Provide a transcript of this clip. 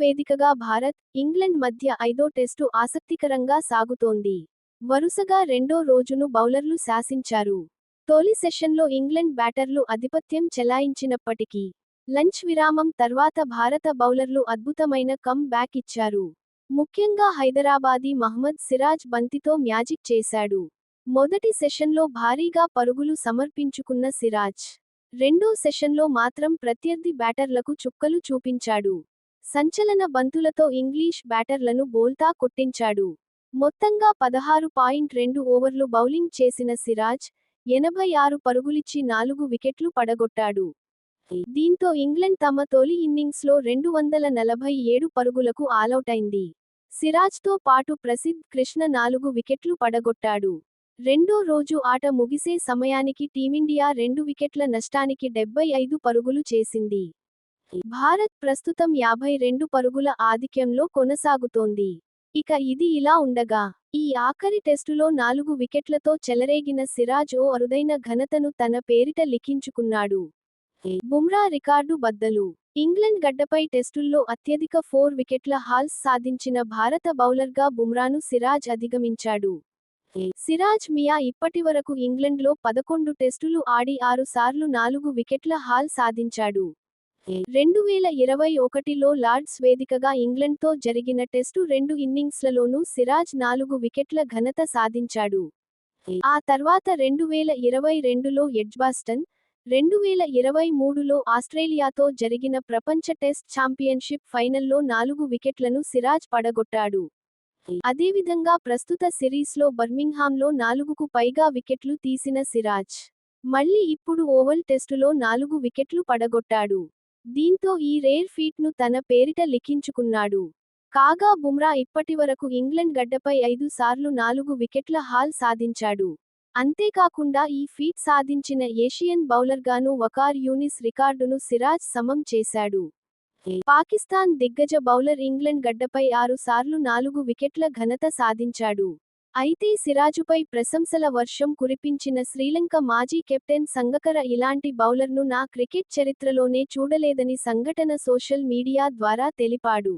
వేదికగా భారత్ ఇంగ్లండ్ మధ్య ఐదో టెస్టు ఆసక్తికరంగా సాగుతోంది. వరుసగా రెండో రోజును బౌలర్లు శాసించారు. తొలి సెషన్లో ఇంగ్లండ్ బ్యాటర్లు ఆధిపత్యం చెలాయించినప్పటికీ లంచ్ విరామం తర్వాత భారత బౌలర్లు అద్భుతమైన కమ్ బ్యాక్ ఇచ్చారు. ముఖ్యంగా హైదరాబాదీ మహ్మద్ సిరాజ్ బంతితో మ్యాజిక్ చేశాడు. మొదటి సెషన్లో భారీగా పరుగులు సమర్పించుకున్న సిరాజ్ రెండో సెషన్లో మాత్రం ప్రత్యర్థి బ్యాటర్లకు చుక్కలు చూపించాడు. సంచలన బంతులతో ఇంగ్లీష్ బ్యాటర్లను బోల్తా కొట్టించాడు. మొత్తంగా పదహారు పాయింట్ రెండు ఓవర్లు బౌలింగ్ చేసిన సిరాజ్ ఎనభై ఆరు పరుగులిచ్చి నాలుగు వికెట్లు పడగొట్టాడు. దీంతో ఇంగ్లండ్ తమ తొలి ఇన్నింగ్స్లో రెండు వందల నలభై ఏడు పరుగులకు ఆలౌటైంది. సిరాజ్తో పాటు ప్రసిద్ధ్ కృష్ణ నాలుగు వికెట్లు పడగొట్టాడు. రెండో రోజు ఆట ముగిసే సమయానికి టీమిండియా రెండు వికెట్ల నష్టానికి డెబ్బై ఐదు పరుగులు చేసింది. భారత్ ప్రస్తుతం యాభై రెండు పరుగుల ఆధిక్యంలో కొనసాగుతోంది. ఇక ఇది ఇలా ఉండగా ఈ ఆఖరి టెస్టులో నాలుగు వికెట్లతో చెలరేగిన సిరాజ్ ఓ అరుదైన ఘనతను తన పేరిట లిఖించుకున్నాడు. బుమ్రా రికార్డు బద్దలు. ఇంగ్లండ్ గడ్డపై టెస్టుల్లో అత్యధిక ఫోర్ వికెట్ల హాల్స్ సాధించిన భారత బౌలర్గా బుమ్రాను సిరాజ్ అధిగమించాడు. సిరాజ్ మియా ఇప్పటివరకు ఇంగ్లండ్లో పదకొండు టెస్టులు ఆడి ఆరు సార్లు నాలుగు వికెట్ల హాల్ సాధించాడు. రెండు వేల ఇరవై ఒకటిలో లార్డ్స్ వేదికగా ఇంగ్లండ్తో జరిగిన టెస్టు రెండు ఇన్నింగ్స్లలోనూ సిరాజ్ నాలుగు వికెట్ల ఘనత సాధించాడు. ఆ తర్వాత రెండు వేల ఇరవై రెండులో ఎడ్జ్బాస్టన్ రెండు వేల ఇరవై మూడులో ఆస్ట్రేలియాతో జరిగిన ప్రపంచ టెస్ట్ ఛాంపియన్షిప్ ఫైనల్లో నాలుగు వికెట్లను సిరాజ్ పడగొట్టాడు. అదేవిధంగా ప్రస్తుత సిరీస్లో బర్మింగ్హామ్లో నాలుగుకు పైగా వికెట్లు తీసిన సిరాజ్ మళ్ళీ ఇప్పుడు ఓవల్ టెస్టులో నాలుగు వికెట్లు పడగొట్టాడు. దీంతో ఈ రేర్ ఫీట్ను తన పేరిట లిఖించుకున్నాడు. కాగా బుమ్రా ఇప్పటివరకు ఇంగ్లండ్ గడ్డపై ఐదు సార్లు నాలుగు వికెట్ల హాల్ సాధించాడు. అంతేకాకుండా ఈ ఫీట్ సాధించిన ఏషియన్ బౌలర్గాను వకార్ యూనిస్ రికార్డును సిరాజ్ సమం చేశాడు. పాకిస్తాన్ దిగ్గజ బౌలర్ ఇంగ్లండ్ గడ్డపై ఆరు సార్లు నాలుగు వికెట్ల ఘనత సాధించాడు. అయితే సిరాజుపై ప్రశంసల వర్షం కురిపించిన శ్రీలంక మాజీ కెప్టెన్ సంగకర ఇలాంటి బౌలర్ను నా క్రికెట్ చరిత్రలోనే చూడలేదని సంఘటన సోషల్ మీడియా ద్వారా తెలిపాడు.